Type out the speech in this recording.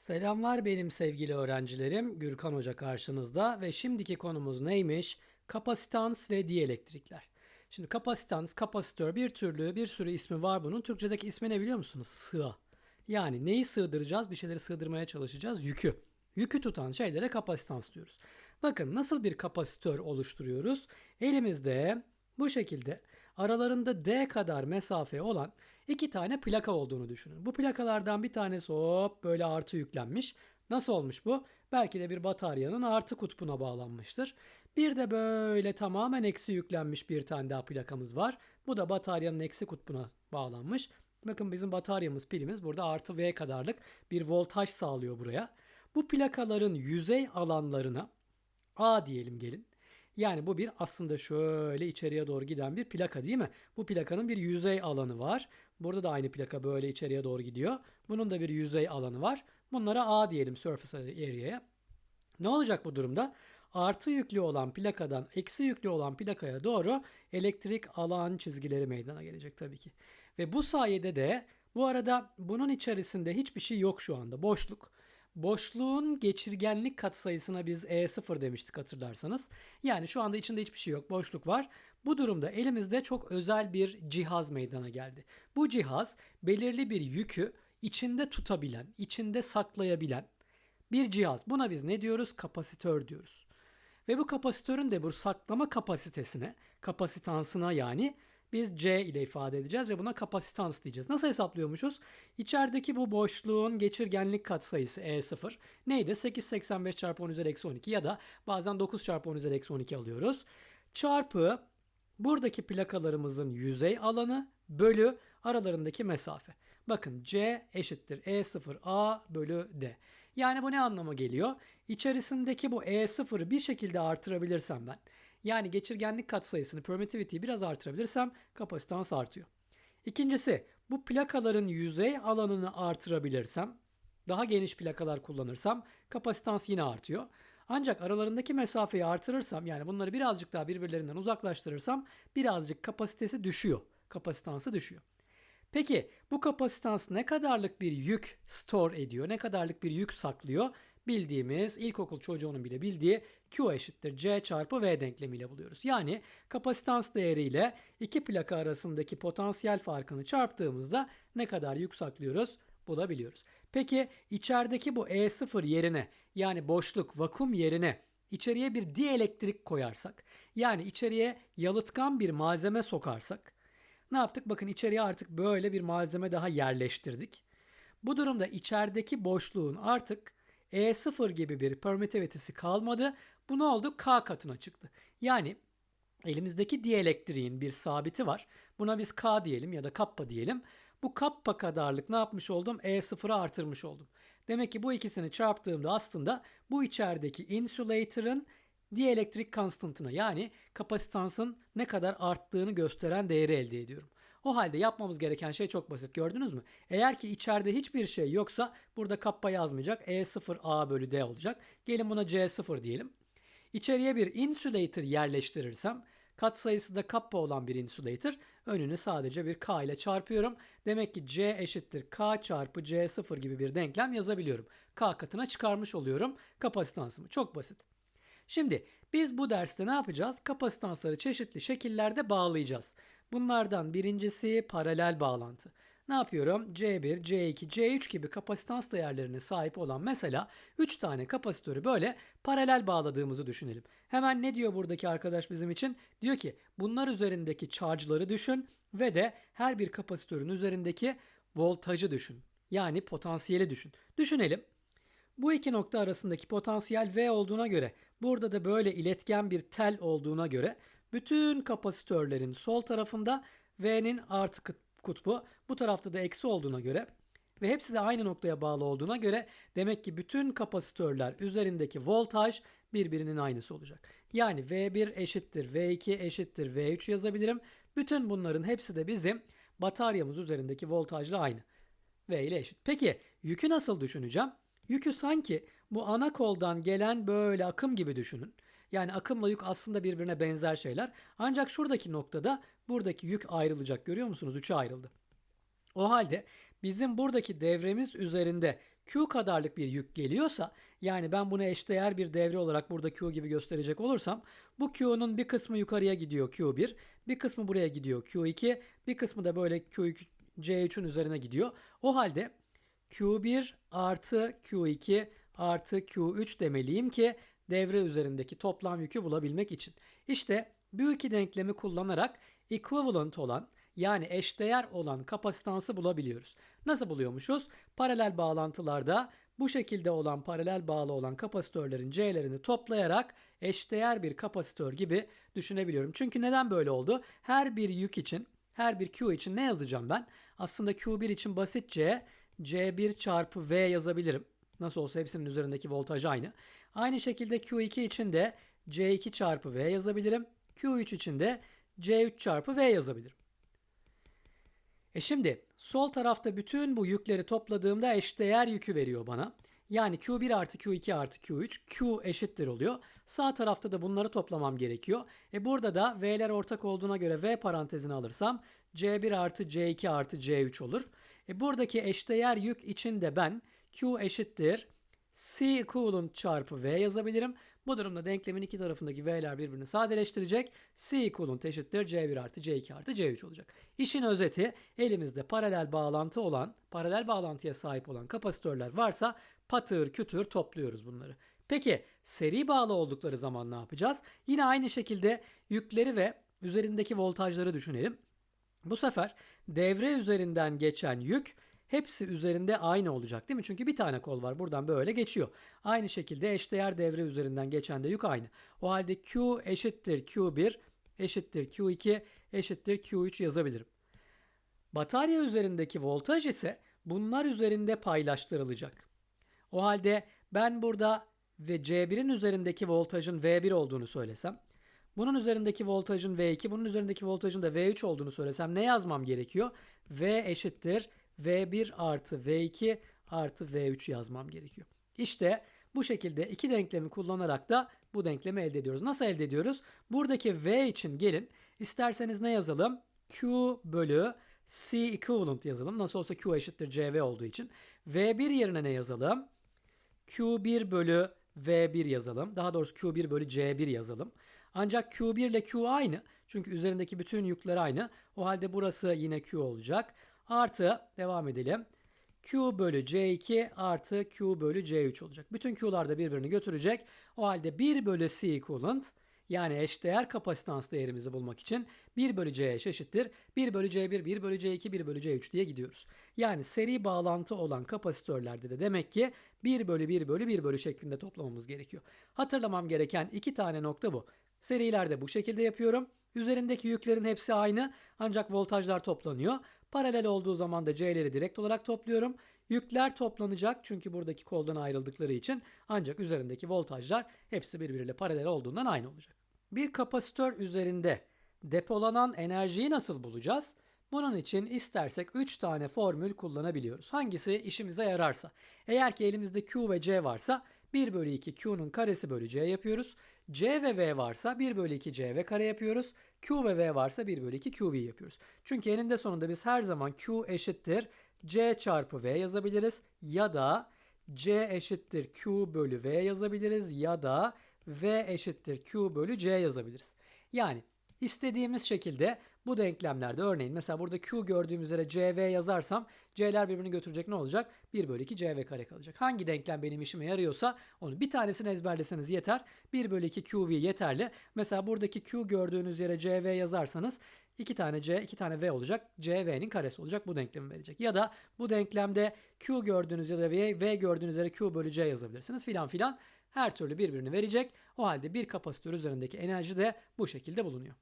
Selamlar benim sevgili öğrencilerim. Gürkan Hoca karşınızda ve şimdiki konumuz neymiş? Kapasitans ve dielektrikler. Şimdi kapasitans, kapasitör bir türlü bir sürü ismi var bunun. Türkçedeki ismi ne biliyor musunuz? Sığ. Yani neyi sığdıracağız? Bir şeyleri sığdırmaya çalışacağız. Yükü. Yükü tutan şeylere kapasitans diyoruz. Bakın nasıl bir kapasitör oluşturuyoruz? Elimizde bu şekilde aralarında D kadar mesafe olan iki tane plaka olduğunu düşünün. Bu plakalardan bir tanesi hop böyle artı yüklenmiş. Nasıl olmuş bu? Belki de bir bataryanın artı kutbuna bağlanmıştır. Bir de böyle tamamen eksi yüklenmiş bir tane daha plakamız var. Bu da bataryanın eksi kutbuna bağlanmış. Bakın bizim bataryamız, pilimiz burada artı V kadarlık bir voltaj sağlıyor buraya. Bu plakaların yüzey alanlarına A diyelim gelin. Yani bu bir aslında şöyle içeriye doğru giden bir plaka değil mi? Bu plakanın bir yüzey alanı var. Burada da aynı plaka böyle içeriye doğru gidiyor. Bunun da bir yüzey alanı var. Bunlara A diyelim surface area'ya. Ne olacak bu durumda? Artı yüklü olan plakadan eksi yüklü olan plakaya doğru elektrik alan çizgileri meydana gelecek tabii ki. Ve bu sayede de bu arada bunun içerisinde hiçbir şey yok şu anda. Boşluk. Boşluğun geçirgenlik katsayısına biz E0 demiştik hatırlarsanız. Yani şu anda içinde hiçbir şey yok. Boşluk var. Bu durumda elimizde çok özel bir cihaz meydana geldi. Bu cihaz belirli bir yükü içinde tutabilen, içinde saklayabilen bir cihaz. Buna biz ne diyoruz? Kapasitör diyoruz. Ve bu kapasitörün de bu saklama kapasitesine, kapasitansına yani biz C ile ifade edeceğiz ve buna kapasitans diyeceğiz. Nasıl hesaplıyormuşuz? İçerideki bu boşluğun geçirgenlik katsayısı E0 neydi? 885 çarpı 10 üzeri eksi 12 ya da bazen 9 çarpı 10 üzeri eksi 12 alıyoruz. Çarpı buradaki plakalarımızın yüzey alanı bölü aralarındaki mesafe. Bakın C eşittir E0A bölü D. Yani bu ne anlama geliyor? İçerisindeki bu E0'ı bir şekilde artırabilirsem ben yani geçirgenlik katsayısını, permittivity'yi biraz artırabilirsem kapasitans artıyor. İkincisi bu plakaların yüzey alanını artırabilirsem, daha geniş plakalar kullanırsam kapasitans yine artıyor. Ancak aralarındaki mesafeyi artırırsam yani bunları birazcık daha birbirlerinden uzaklaştırırsam birazcık kapasitesi düşüyor. Kapasitansı düşüyor. Peki bu kapasitans ne kadarlık bir yük store ediyor? Ne kadarlık bir yük saklıyor? Bildiğimiz ilkokul çocuğunun bile bildiği Q eşittir C çarpı V denklemiyle buluyoruz. Yani kapasitans değeriyle iki plaka arasındaki potansiyel farkını çarptığımızda ne kadar yük bulabiliyoruz. Peki içerideki bu E0 yerine yani boşluk, vakum yerine içeriye bir dielektrik koyarsak yani içeriye yalıtkan bir malzeme sokarsak ne yaptık? Bakın içeriye artık böyle bir malzeme daha yerleştirdik. Bu durumda içerideki boşluğun artık e0 gibi bir permittivity'si kalmadı. Bu ne oldu? K katına çıktı. Yani elimizdeki dielektriğin bir sabiti var. Buna biz K diyelim ya da kappa diyelim. Bu kappa kadarlık ne yapmış oldum? E0'ı artırmış oldum. Demek ki bu ikisini çarptığımda aslında bu içerideki insulator'ın dielektrik konstantına yani kapasitansın ne kadar arttığını gösteren değeri elde ediyorum. O halde yapmamız gereken şey çok basit gördünüz mü? Eğer ki içeride hiçbir şey yoksa burada kappa yazmayacak. E0A bölü D olacak. Gelin buna C0 diyelim. İçeriye bir insulator yerleştirirsem katsayısı da kappa olan bir insulator önünü sadece bir K ile çarpıyorum. Demek ki C eşittir K çarpı C0 gibi bir denklem yazabiliyorum. K katına çıkarmış oluyorum kapasitansımı. Çok basit. Şimdi biz bu derste ne yapacağız? Kapasitansları çeşitli şekillerde bağlayacağız. Bunlardan birincisi paralel bağlantı. Ne yapıyorum? C1, C2, C3 gibi kapasitans değerlerine sahip olan mesela 3 tane kapasitörü böyle paralel bağladığımızı düşünelim. Hemen ne diyor buradaki arkadaş bizim için? Diyor ki bunlar üzerindeki charge'ları düşün ve de her bir kapasitörün üzerindeki voltajı düşün. Yani potansiyeli düşün. Düşünelim. Bu iki nokta arasındaki potansiyel V olduğuna göre burada da böyle iletken bir tel olduğuna göre bütün kapasitörlerin sol tarafında V'nin artı kutbu bu tarafta da eksi olduğuna göre ve hepsi de aynı noktaya bağlı olduğuna göre demek ki bütün kapasitörler üzerindeki voltaj birbirinin aynısı olacak. Yani V1 eşittir V2 eşittir V3 yazabilirim. Bütün bunların hepsi de bizim bataryamız üzerindeki voltajla aynı. V ile eşit. Peki yükü nasıl düşüneceğim? Yükü sanki bu ana koldan gelen böyle akım gibi düşünün. Yani akımla yük aslında birbirine benzer şeyler. Ancak şuradaki noktada buradaki yük ayrılacak. Görüyor musunuz? Üçe ayrıldı. O halde bizim buradaki devremiz üzerinde Q kadarlık bir yük geliyorsa yani ben bunu eşdeğer bir devre olarak burada Q gibi gösterecek olursam bu Q'nun bir kısmı yukarıya gidiyor Q1, bir kısmı buraya gidiyor Q2, bir kısmı da böyle Q2, C3'ün üzerine gidiyor. O halde Q1 artı Q2 artı Q3 demeliyim ki devre üzerindeki toplam yükü bulabilmek için. İşte bu iki denklemi kullanarak equivalent olan yani eşdeğer olan kapasitansı bulabiliyoruz. Nasıl buluyormuşuz? Paralel bağlantılarda bu şekilde olan paralel bağlı olan kapasitörlerin C'lerini toplayarak eşdeğer bir kapasitör gibi düşünebiliyorum. Çünkü neden böyle oldu? Her bir yük için, her bir Q için ne yazacağım ben? Aslında Q1 için basitçe C1 çarpı V yazabilirim. Nasıl olsa hepsinin üzerindeki voltaj aynı. Aynı şekilde Q2 için de C2 çarpı V yazabilirim. Q3 için de C3 çarpı V yazabilirim. E şimdi sol tarafta bütün bu yükleri topladığımda eşdeğer yükü veriyor bana. Yani Q1 artı Q2 artı Q3 Q eşittir oluyor. Sağ tarafta da bunları toplamam gerekiyor. E burada da V'ler ortak olduğuna göre V parantezini alırsam C1 artı C2 artı C3 olur. E buradaki eşdeğer yük için de ben Q eşittir C equivalent çarpı V yazabilirim. Bu durumda denklemin iki tarafındaki V'ler birbirini sadeleştirecek. C equivalent eşittir C1 artı C2 artı C3 olacak. İşin özeti elimizde paralel bağlantı olan, paralel bağlantıya sahip olan kapasitörler varsa patır kütür topluyoruz bunları. Peki seri bağlı oldukları zaman ne yapacağız? Yine aynı şekilde yükleri ve üzerindeki voltajları düşünelim. Bu sefer devre üzerinden geçen yük hepsi üzerinde aynı olacak değil mi? Çünkü bir tane kol var buradan böyle geçiyor. Aynı şekilde eşdeğer devre üzerinden geçen de yük aynı. O halde Q eşittir Q1 eşittir Q2 eşittir Q3 yazabilirim. Batarya üzerindeki voltaj ise bunlar üzerinde paylaştırılacak. O halde ben burada ve C1'in üzerindeki voltajın V1 olduğunu söylesem, bunun üzerindeki voltajın V2, bunun üzerindeki voltajın da V3 olduğunu söylesem ne yazmam gerekiyor? V eşittir V1 artı V2 artı V3 yazmam gerekiyor. İşte bu şekilde iki denklemi kullanarak da bu denklemi elde ediyoruz. Nasıl elde ediyoruz? Buradaki V için gelin isterseniz ne yazalım? Q bölü C equivalent yazalım. Nasıl olsa Q eşittir CV olduğu için. V1 yerine ne yazalım? Q1 bölü V1 yazalım. Daha doğrusu Q1 bölü C1 yazalım. Ancak Q1 ile Q aynı. Çünkü üzerindeki bütün yükler aynı. O halde burası yine Q olacak. Artı devam edelim. Q bölü C2 artı Q bölü C3 olacak. Bütün Q'lar da birbirini götürecek. O halde 1 bölü C equivalent yani eşdeğer kapasitans değerimizi bulmak için 1 bölü C eşittir. 1 bölü C1, 1 bölü C2, 1 bölü C3 diye gidiyoruz. Yani seri bağlantı olan kapasitörlerde de demek ki 1 bölü 1 bölü 1 bölü şeklinde toplamamız gerekiyor. Hatırlamam gereken iki tane nokta bu. Serilerde bu şekilde yapıyorum. Üzerindeki yüklerin hepsi aynı ancak voltajlar toplanıyor. Paralel olduğu zaman da C'leri direkt olarak topluyorum. Yükler toplanacak çünkü buradaki koldan ayrıldıkları için ancak üzerindeki voltajlar hepsi birbiriyle paralel olduğundan aynı olacak. Bir kapasitör üzerinde depolanan enerjiyi nasıl bulacağız? Bunun için istersek 3 tane formül kullanabiliyoruz. Hangisi işimize yararsa. Eğer ki elimizde Q ve C varsa 1 bölü 2 Q'nun karesi bölü C yapıyoruz. C ve V varsa 1 bölü 2 CV kare yapıyoruz. Q ve V varsa 1 bölü 2 QV yapıyoruz. Çünkü eninde sonunda biz her zaman Q eşittir C çarpı V yazabiliriz. Ya da C eşittir Q bölü V yazabiliriz. Ya da V eşittir Q bölü C yazabiliriz. Yani istediğimiz şekilde bu denklemlerde örneğin mesela burada Q gördüğüm üzere CV yazarsam C'ler birbirini götürecek ne olacak? 1 bölü 2 CV kare kalacak. Hangi denklem benim işime yarıyorsa onu bir tanesini ezberleseniz yeter. 1 bölü 2 QV yeterli. Mesela buradaki Q gördüğünüz yere CV yazarsanız 2 tane C, 2 tane V olacak. CV'nin karesi olacak. Bu denklemi verecek. Ya da bu denklemde Q gördüğünüz yere V, V gördüğünüz yere Q bölü C yazabilirsiniz filan filan. Her türlü birbirini verecek. O halde bir kapasitör üzerindeki enerji de bu şekilde bulunuyor.